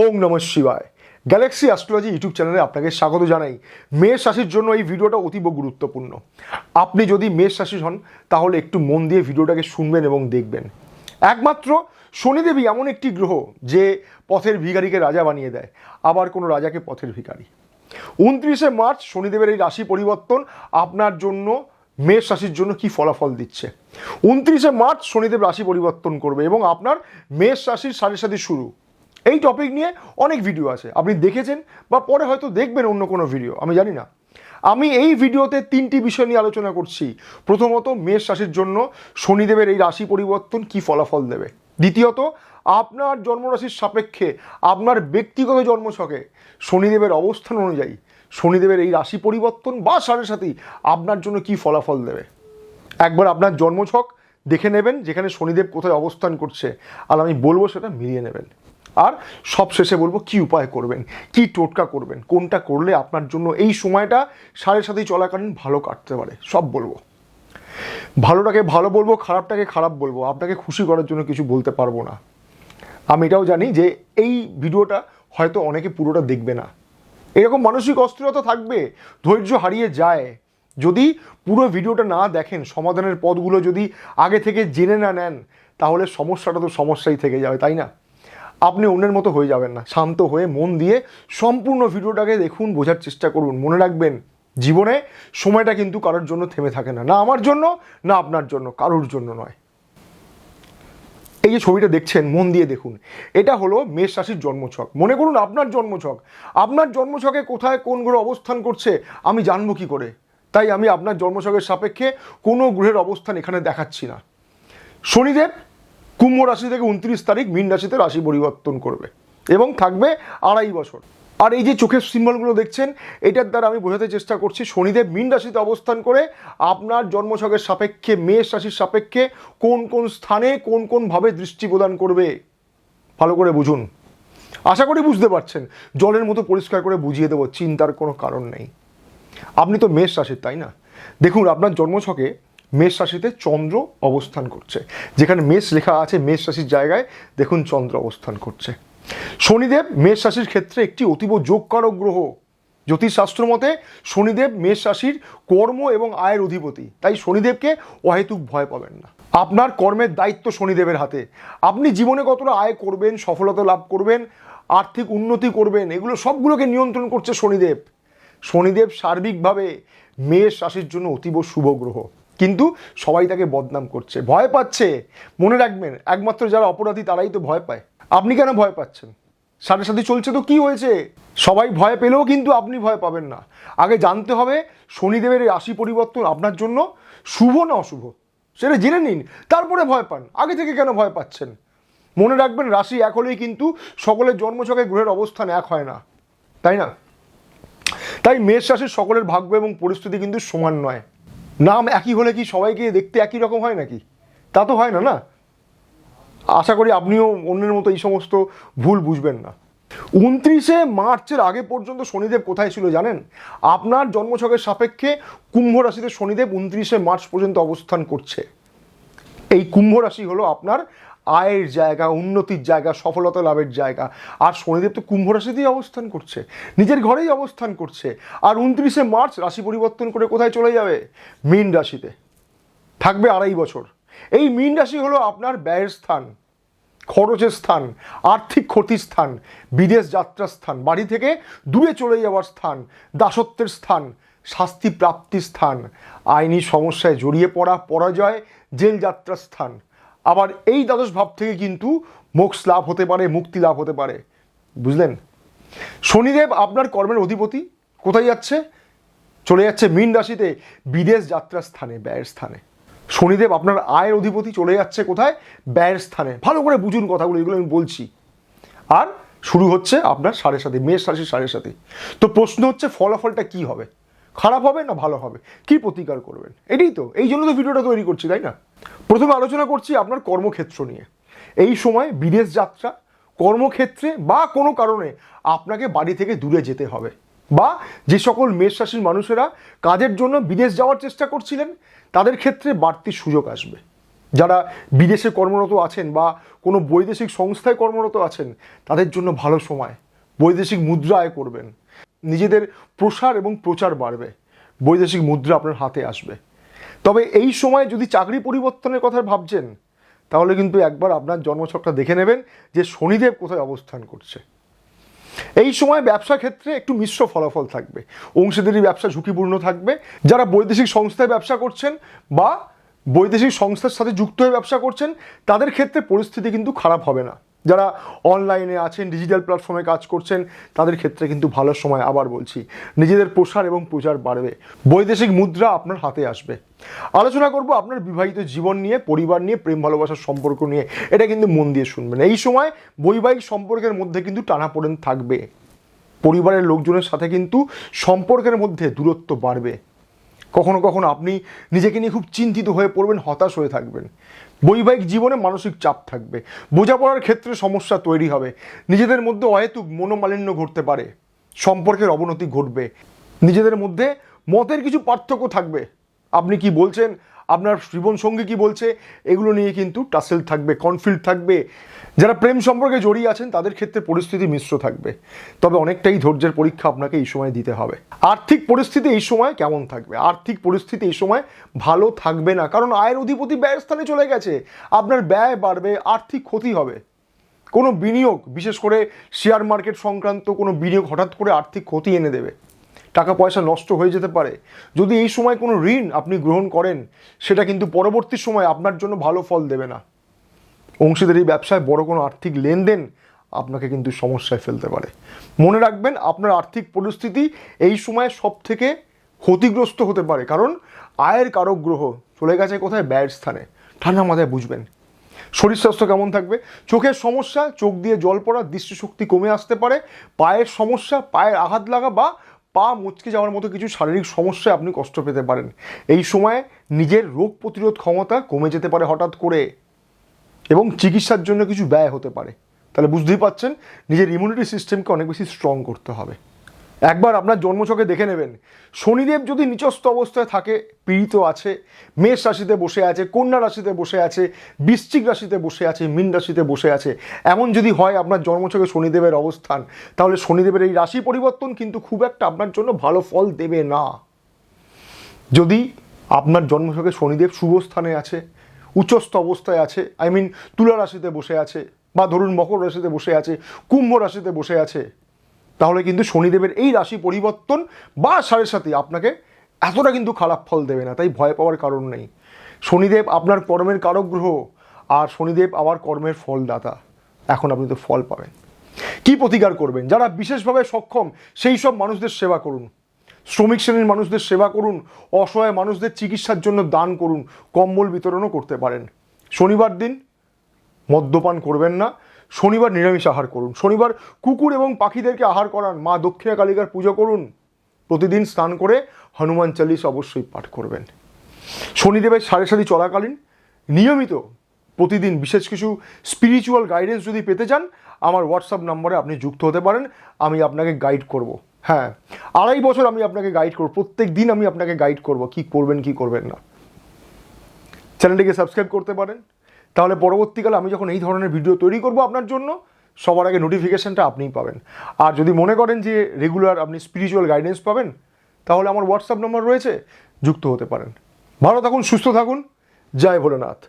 ওম নমঃ শিবায়। Galaxy astrology YouTube চ্যানেলে আপনাকে স্বাগত জানাই। মেষ রাশির জন্য এই ভিডিওটা অতীব গুরুত্বপূর্ণ। আপনি যদি মেষ রাশি হন, তাহলে একটু মন দিয়ে ভিডিওটাকে শুনবেন এবং দেখবেন। একমাত্র শনিদেবী এমন একটি গ্রহ যে পথের ভিখারিকে রাজা বানিয়ে দেয়, আবার কোনো রাজাকে পথের ভিখারি। উনত্রিশে মার্চ শনিদেবের এই রাশি পরিবর্তন আপনার জন্য, মেষ রাশির জন্য কি ফলাফল দিচ্ছে? উনত্রিশে মার্চ শনিদেব রাশি পরিবর্তন করবে এবং আপনার মেষ রাশির সাড়ে সাথে শুরু। এই টপিক নিয়ে অনেক ভিডিও আছে। আপনি দেখেছেন বা পরে হয়তো দেখবেন অন্য কোনো ভিডিও আমি জানি না। আমি এই ভিডিওতে তিনটি বিষয় নিয়ে আলোচনা করছি। প্রথমত, মেষ রাশির জন্য শনিদেবের এই রাশি পরিবর্তন কি ফলাফল দেবে? দ্বিতীয়ত, আপনার জন্মরাশির সাপেক্ষে আপনার ব্যক্তিগত জন্মছকে শনিদেবের অবস্থান অনুযায়ী শনিদেবের এই রাশি পরিবর্তন বা সাড়ে সাথে আপনার জন্য কি ফলাফল দেবে? একবার আপনার জন্মছক দেখে নেবেন, যেখানে শনিদেব কোথায় অবস্থান করছে। আর আমি বলব সেটা মিলিয়ে নেবেন। আর সবশেষে বলব, কি উপায় করবেন? কি টোটকা করবেন? কোনটা করলে আপনার জন্য এই সময়টা সাড়ে সাথেই চলাকালীন ভালো কাটতে পারে? সব বলব। ভালোটাকে ভালো বলব, খারাপটাকে খারাপ বলব, আপনাকে খুশি করার জন্য কিছু বলতে পারব না। আমি এটাও জানি যে এই ভিডিওটা হয়তো অনেকে পুরোটা দেখবে না। এরকম মানসিক অস্থিরতা থাকবে, ধৈর্য হারিয়ে যায়। যদি পুরো ভিডিওটা না দেখেন, সমাধানের পদগুলো যদি আগে থেকে জেনে না নেন, তাহলে সমস্যাটা তো সমস্যাই থেকে যাবে, তাই না? আপনি অন্যের মতো হয়ে যাবেন না। শান্ত হয়ে মন দিয়ে সম্পূর্ণ ভিডিওটাকে দেখুন, বোঝার চেষ্টা করুন। মনে রাখবেন, জীবনে সময়টা কিন্তু কারোর জন্য থেমে থাকে না। না আমার জন্য, না আপনার জন্য, কারোর জন্য নয়। এই যে ছবিটা দেখছেন, মন দিয়ে দেখুন। এটা হলো মেষ রাশির জন্মছক। মনে করুন আপনার জন্মছক। আপনার জন্মছকে কোথায় কোন গ্রহ অবস্থান করছে, আমি জানব কি করে? তাই আমি আপনার জন্মছকের সাপেক্ষে কোনো গ্রহের অবস্থান এখানে দেখাচ্ছি না। শনিদেব কুম্ভ রাশি থেকে উনত্রিশ তারিখ মীন রাশিতে রাশি পরিবর্তন করবে এবং থাকবে আড়াই বছর। আর এই যে চোখের সিম্বলগুলো দেখছেন, এটার দ্বারা আমি বোঝাতে চেষ্টা করছি, শনিদেব মীন রাশিতে অবস্থান করে আপনার জন্মছকের সাপেক্ষে, মেষ রাশির সাপেক্ষে কোন কোন স্থানে কোন কোন ভাবে দৃষ্টি প্রদান করবে, ভালো করে বুঝুন। আশা করি বুঝতে পারছেন, জলের মতো পরিষ্কার করে বুঝিয়ে দেবো, চিন্তার কোনো কারণ নেই। আপনি তো মেষ রাশির, তাই না? দেখুন, আপনার জন্মছকে মেষ রাশিতে চন্দ্র অবস্থান করছে। যেখানে মেষ লেখা আছে, মেষ রাশির জায়গায় দেখুন চন্দ্র অবস্থান করছে। শনিদেব মেষ রাশির ক্ষেত্রে একটি অতীব যোগকারক গ্রহ। জ্যোতিষশাস্ত্র মতে শনিদেব মেষ রাশির কর্ম এবং আয়ের অধিপতি। তাই শনিদেবকে অহেতুক ভয় পাবেন না। আপনার কর্মের দায়িত্ব শনিদেবের হাতে। আপনি জীবনে কতটা আয় করবেন, সফলতা লাভ করবেন, আর্থিক উন্নতি করবেন, এগুলো সবগুলোকে নিয়ন্ত্রণ করছে শনিদেব। শনিদেব সার্বিকভাবে মেষ রাশির জন্য অতীব শুভ গ্রহ। কিন্তু সবাই তাকে বদনাম করছে। ভয় পাচ্ছে। মনে রাখবেন, একমাত্র যারা অপরাধী তারাই তো ভয় পায়। আপনি কেন ভয় পাচ্ছেন? সাথে সাথে চলছে তো, কি হয়েছে? সবাই ভয় পেলেও কিন্তু আপনি ভয় পাবেন না। আগে জানতে হবে, শনিদেবের এই রাশি পরিবর্তন আপনার জন্য শুভ না অশুভ? সেটা জেনে নিন, তারপরে ভয় পান। আগে থেকে কেন ভয় পাচ্ছেন? মনে রাখবেন, রাশি এক হলেই কিন্তু সকলের জন্মছকে গ্রহের অবস্থান এক হয় না। তাই না? তাই মেষ রাশির সকলের ভাগ্য এবং পরিস্থিতি কিন্তু সমান নয়। নাম একই হলে কি সবাইকে দেখতে একই রকম হয় নাকি? তা তো হয় না না? আশা করি আপনিও অন্যের মতো এই সমস্ত ভুল বুঝবেন না। উনত্রিশে মার্চের আগে পর্যন্ত শনিদেব কোথায় ছিল জানেন? আপনার জন্মছকের সাপেক্ষে কুম্ভ রাশিতে শনিদেব উনত্রিশে মার্চ পর্যন্ত অবস্থান করছে। এই কুম্ভ রাশি হলো আপনার আয়ের জায়গা, উন্নতির জায়গা, সফলতা লাভের জায়গা। আর শনিদেব তো কুম্ভ রাশিতেই অবস্থান করছে। নিজের ঘরেই অবস্থান করছে। আর উনত্রিশে মার্চ রাশি পরিবর্তন করে কোথায় চলে যাবে? মীন রাশিতে। থাকবে আড়াই বছর। এই মীন রাশি হলো আপনার ব্যয়ের স্থান, খরচের স্থান, আর্থিক ক্ষতির স্থান, বিদেশ যাত্রার স্থান, বাড়ি থেকে দূরে চলে যাওয়ার স্থান, দাসত্বের স্থান, শাস্তি প্রাপ্তির স্থান, আইনি সমস্যায় জড়িয়ে পড়া, পরাজয়, জেল যাত্রার স্থান। আবার এই দ্বাদশ ভাব থেকে কিন্তু মোক্ষ লাভ হতে পারে, মুক্তি লাভ হতে পারে। বুঝলেন? শনিদেব আপনার কর্মের অধিপতি, কোথায় যাচ্ছে? চলে যাচ্ছে মীন রাশিতে, বিদেশ যাত্রার স্থানে, ব্যয়ের স্থানে। শনিদেব আপনার আয়ের অধিপতি চলে যাচ্ছে কোথায়? ব্যয়ের স্থানে। ভালো করে বুঝুন কথাগুলো, এগুলো আমি বলছি। আর শুরু হচ্ছে আপনার সাড়ে সাথে মেষ রাশির সাড়ে সাথে তো প্রশ্ন হচ্ছে, ফলাফলটা কি হবে? খারাপ হবে না ভালো হবে? কি প্রতিকার করবেন? এটাই তো, এই জন্য তো ভিডিওটা তৈরি করছি, তাই না? প্রথমে আলোচনা করছি আপনার কর্মক্ষেত্র নিয়ে। এই সময় বিদেশ যাত্রা, কর্মক্ষেত্রে বা কোনো কারণে আপনাকে বাড়ি থেকে দূরে যেতে হবে বা যে সকল মেষ রাশির মানুষেরা কাজের জন্য বিদেশ যাওয়ার চেষ্টা করছিলেন, তাদের ক্ষেত্রে বাড়তি সুযোগ আসবে। যারা বিদেশে কর্মরত আছেন বা কোনো বৈদেশিক সংস্থায় কর্মরত আছেন, তাদের জন্য ভালো সময়। বৈদেশিক মুদ্রা আয় করবেন। নিজেদের প্রসার এবং প্রচার বাড়বে। বৈদেশিক মুদ্রা আপনার হাতে আসবে। তবে এই সময় যদি চাকরি পরিবর্তনের কথা ভাবছেন, তাহলে কিন্তু একবার আপনার জন্মছকটা দেখে নেবেন যে শনিদেব কোথায় অবস্থান করছে। এই সময় ব্যবসা ক্ষেত্রে একটু মিশ্র ফলাফল থাকবে। অংশীদারি ব্যবসা ঝুঁকিপূর্ণ থাকবে। যারা বৈদেশিক সংস্থায় ব্যবসা করছেন বা বৈদেশিক সংস্থার সাথে যুক্ত হয়ে ব্যবসা করছেন, তাদের ক্ষেত্রে পরিস্থিতি কিন্তু খারাপ হবে না। যারা অনলাইনে আছেন ডিজিটাল প্ল্যাটফর্মে কাজ করছেন, তাদের ক্ষেত্রে কিন্তু ভালো সময় আবার বলছি, নিজেদের প্রসার এবং প্রচার বাড়বে। বৈদেশিক মুদ্রা আপনার হাতে আসবে। আলোচনা করব আপনার বিবাহিত জীবন নিয়ে, পরিবার নিয়ে, প্রেম, ভালোবাসার সম্পর্ক নিয়ে। এটা কিন্তু মন দিয়ে শুনবেন। এই সময় বৈবাহিক সম্পর্কের মধ্যে কিন্তু টানাপোড়েন থাকবে। পরিবারের লোকজনের সাথে কিন্তু সম্পর্কের মধ্যে দূরত্ব বাড়বে। কখনো কখনো আপনি নিজেকে নিয়ে খুব চিন্তিত হয়ে পড়বেন, হতাশ হয়ে থাকবেন। বৈবাহিক জীবনে মানসিক চাপ থাকবে। বোঝাপড়ার ক্ষেত্রে সমস্যা তৈরি হবে। নিজেদের মধ্যে অহেতুক মনোমালিন্য ঘটতে পারে। সম্পর্কের অবনতি ঘটবে। নিজেদের মধ্যে মতের কিছু পার্থক্য থাকবে। আপনি কি বলছেন আপনার জীবনসঙ্গী কি বলছে, এগুলো নিয়ে কিন্তু টাসেল থাকবে কনফ্লিক্ট থাকবে। যারা প্রেম সম্পর্কে জড়িয়ে আছেন, তাদের ক্ষেত্রে পরিস্থিতি মিশ্র থাকবে। তবে অনেকটাই ধৈর্যের পরীক্ষা আপনাকে এই সময় দিতে হবে। আর্থিক পরিস্থিতি এই সময় কেমন থাকবে? আর্থিক পরিস্থিতি এই সময় ভালো থাকবে না, কারণ আয়ের অধিপতি ব্যয়ের স্থানে চলে গেছে। আপনার ব্যয় বাড়বে, আর্থিক ক্ষতি হবে। কোনো বিনিয়োগ, বিশেষ করে শেয়ার মার্কেট সংক্রান্ত কোনো বিনিয়োগ হঠাৎ করে আর্থিক ক্ষতি এনে দেবে। টাকা পয়সা নষ্ট হয়ে যেতে পারে। যদি এই সময় কোনো ঋণ আপনি গ্রহণ করেন, সেটা কিন্তু পরবর্তী সময় আপনার জন্য ভালো ফল দেবে না। অংশীদারি ব্যবসায় বড় কোনো আর্থিক লেনদেন আপনাকে কিন্তু সমস্যায় ফেলতে পারে। মনে রাখবেন, আপনার আর্থিক পরিস্থিতি এই সময় সব থেকে ক্ষতিগ্রস্ত হতে পারে। কারণ, আয়ের কারক গ্রহ চলে গেছে কোথায়? ব্যয়ের স্থানে। ঠান্ডা মাথায় বুঝবেন। শরীর স্বাস্থ্য কেমন থাকবে? চোখের সমস্যা, চোখ দিয়ে জল পড়া, দৃষ্টিশক্তি কমে আসতে পারে। পায়ের সমস্যা, পায়ের আঘাত লাগা বা পা মুচকে যাওয়ার মতো কিছু শারীরিক সমস্যায় আপনি কষ্ট পেতে পারেন। এই সময় নিজের রোগ প্রতিরোধ ক্ষমতা কমে যেতে পারে হঠাৎ করে এবং চিকিৎসার জন্য কিছু ব্যয় হতে পারে। তাহলে বুঝতেই পাচ্ছেন নিজের ইমিউনিটি সিস্টেমকে অনেক বেশি স্ট্রং করতে হবে। একবার আপনার জন্মছকে দেখে নেবেন। শনিদেব যদি নিচস্থ অবস্থায় থাকে, পীড়িত আছে, মেষ রাশিতে বসে আছে, কন্যা রাশিতে বসে আছে, বৃশ্চিক রাশিতে বসে আছে, মীন রাশিতে বসে আছে, এমন যদি হয় আপনার জন্মছকে শনিদেবের অবস্থান, তাহলে শনিদেবের এই রাশি পরিবর্তন কিন্তু খুব একটা আপনার জন্য ভালো ফল দেবে না। যদি আপনার জন্মছকে শনিদেব শুভ স্থানে আছে, উচ্চস্থ অবস্থায় আছে আই মিন তুলা রাশিতে বসে আছে, বা ধরুন মকর রাশিতে বসে আছে, কুম্ভ রাশিতে বসে আছে তাহলে কিন্তু শনিদেবের এই রাশি পরিবর্তন বা সাড়ে সাথে আপনাকে এতটা কিন্তু খারাপ ফল দেবে না, তাই ভয় পাওয়ার কারণ নেই। শনিদেব আপনার কর্মের কারক গ্রহ, আর শনিদেব আবার কর্মের ফলদাতা। এখন আপনি তো ফল পাবেন। কি প্রতিকার করবেন? যারা বিশেষভাবে সক্ষম, সেই সব মানুষদের সেবা করুন। শ্রমিক শ্রেণির মানুষদের সেবা করুন। অসহায় মানুষদের চিকিৎসার জন্য দান করুন। কম্বল বিতরণও করতে পারেন। শনিবার দিন মদ্যপান করবেন না। শনিবার নিরামিষ আহার করুন। শনিবার কুকুর এবং পাখিদেরকে আহার করান। মা দক্ষিণা কালিকার পুজো করুন। প্রতিদিন স্নান করে হনুমান চালিশ অবশ্যই পাঠ করবেন। শনিদেবের সাড়ে সাথে চলাকালীন নিয়মিত প্রতিদিন বিশেষ কিছু স্পিরিচুয়াল গাইডেন্স যদি পেতে চান, আমার হোয়াটসঅ্যাপ নম্বরে আপনি যুক্ত হতে পারেন। আমি আপনাকে গাইড করব। হ্যাঁ আড়াই বছর আমি আপনাকে গাইড করব। প্রত্যেক দিন আমি আপনাকে গাইড করব। কি করবেন কি করবেন না। চ্যানেলটিকে সাবস্ক্রাইব করতে পারেন। তাহলে পরবর্তীকালে আমি যখন এই ধরনের ভিডিও তৈরি করব আপনার জন্য, সবার আগে নোটিফিকেশানটা আপনিই পাবেন। আর যদি মনে করেন যে রেগুলার আপনি স্পিরিচুয়াল গাইডেন্স পাবেন, তাহলে আমার হোয়াটসঅ্যাপ নম্বর রয়েছে, যুক্ত হতে পারেন। ভালো থাকুন, সুস্থ থাকুন। জয় ভোলেনাথ।